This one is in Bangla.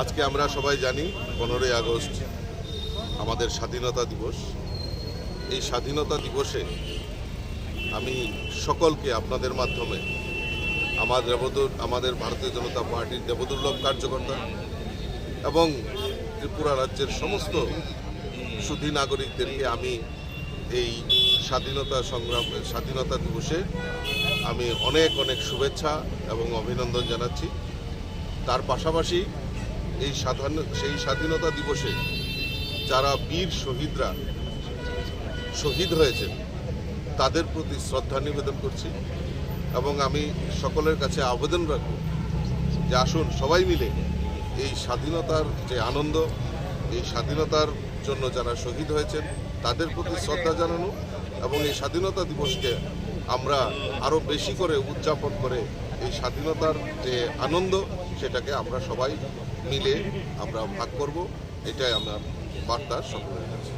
আজকে আমরা সবাই জানি, পনেরোই আগস্ট আমাদের স্বাধীনতা দিবস। এই স্বাধীনতা দিবসে আমি সকলকে আপনাদের মাধ্যমে আমার দেবদুর আমাদের ভারতীয় জনতা পার্টির দেবদুর্লভ কার্যকর্তা এবং ত্রিপুরা রাজ্যের সমস্ত সুধী নাগরিকদেরকে আমি এই স্বাধীনতা সংগ্রাম, স্বাধীনতা দিবসে আমি অনেক অনেক শুভেচ্ছা এবং অভিনন্দন জানাচ্ছি। তার পাশাপাশি এই সেই স্বাধীনতা দিবসে যারা বীর শহীদরা শহীদ হয়েছেন, তাদের প্রতি শ্রদ্ধা নিবেদন করছি এবং আমি সকলের কাছে আবেদন রাখব যে আসুন সবাই মিলে এই স্বাধীনতার যে আনন্দ, এই স্বাধীনতার জন্য যারা শহীদ হয়েছেন, তাদের প্রতি শ্রদ্ধা জানানো এবং এই স্বাধীনতা দিবসকে আমরা আরও বেশি করে উদযাপন করে এই স্বাধীনতার যে আনন্দ, সেটাকে আমরা সবাই মিলে আমরা ভাগ করব। এটাই আমরা বার্তা সকলের কাছে।